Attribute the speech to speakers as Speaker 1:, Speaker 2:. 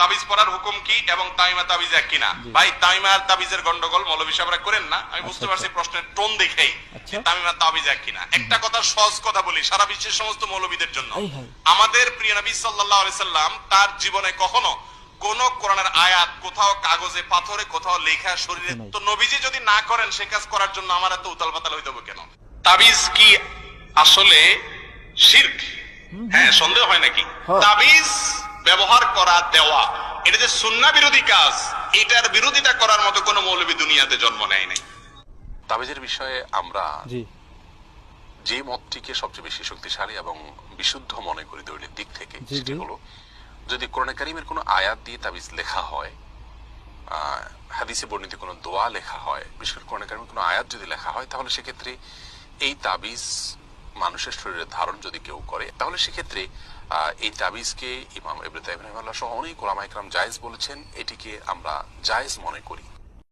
Speaker 1: তাবিজ পড়ার হুকুম কি এবং তামিমা তাবিজ এক কিনা? ভাই তামিমা আর তাবিজের গন্ডগোল মৌলবী সাহেবরা করেন না। আমি বুঝতে
Speaker 2: আচ্ছা,
Speaker 1: পারছি প্রশ্নের টোন দেখেই
Speaker 2: আচ্ছা।
Speaker 1: তামিমা তাবিজ এক কিনা। একটা কথা সহজ কথা বলি সারা বিশ্বের সমস্ত মৌলবীদের জন্য। আমাদের প্রিয় নবী সাল্লাল্লাহু আলাইহি সাল্লাম তার জীবনে কখনো কোন কোরআনের আয়াত কোথাও কাগজে পাথরে কোথাও লেখা শরীরে তো নবীজি যদি না করেন সে কাজ করার জন্য আমার এত উতাল পাতাল হইতে হবে কেন? তাবিজ কি আসলে শিরক? হ্যাঁ সন্দেহ হয় নাকি?
Speaker 2: হ্যাঁ।
Speaker 1: তাবিজ ব্যবহার করা দেওয়া। এটা যে সুন্না বিরোধী কাজ এটার বিরোধিতা করার মতো কোনো মৌলবী দুনিয়াতে জন্ম নেয় নাই।
Speaker 3: তাবিজের বিষয়ে আমরা যে মতটিকে সবচেয়ে বেশি শক্তিশালী এবং বিশুদ্ধ মনে করি দৈনিক দিক থেকে
Speaker 2: জি,
Speaker 3: সেটি হলো যদি কোরআন কারিমের কোনো আয়াত দিয়ে তাবিজ লেখা হয় আহ, হাদিসে বর্ণিত কোনো দোয়া লেখা হয় বিশেষ করে কোরআন কারিমের কোনো আয়াত যদি লেখা হয় তাহলে সেক্ষেত্রে এই তাবিজ মানুষের শরীরের ধারণ যদি কেউ করে, তাহলে সেক্ষেত্রে এই তাবিজকে ইমাম রহমাল্লাহ সহ অনেক ওলামা ইকরাম জায়েজ বলেছেন। এটিকে আমরা জায়েজ মনে করি।